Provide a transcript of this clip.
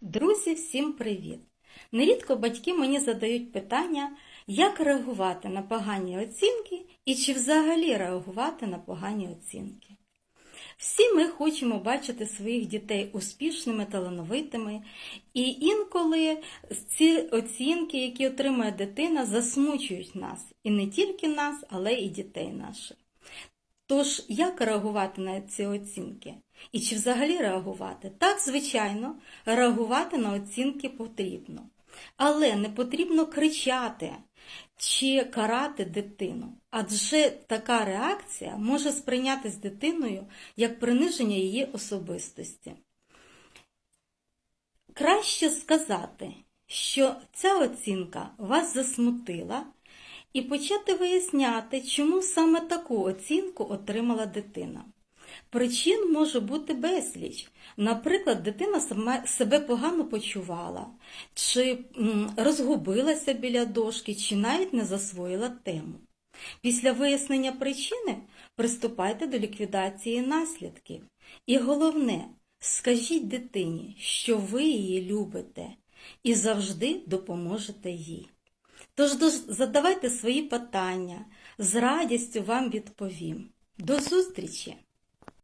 Друзі, всім привіт! Нерідко батьки мені задають питання, як реагувати на погані оцінки і чи взагалі реагувати на погані оцінки. Всі ми хочемо бачити своїх дітей успішними, талановитими, і інколи ці оцінки, які отримує дитина, засмучують нас. І не тільки нас, але і дітей наших. Тож, як реагувати на ці оцінки? І чи взагалі реагувати? Так, звичайно, реагувати на оцінки потрібно. Але не потрібно кричати чи карати дитину, адже така реакція може сприйнятися дитиною як приниження її особистості. Краще сказати, що ця оцінка вас засмутила, і почати виясняти, чому саме таку оцінку отримала дитина. Причин може бути безліч. Наприклад, дитина себе погано почувала, чи розгубилася біля дошки, чи навіть не засвоїла тему. Після вияснення причини приступайте до ліквідації наслідків. І головне, скажіть дитині, що ви її любите і завжди допоможете їй. Тож задавайте свої питання, з радістю вам відповім. До зустрічі!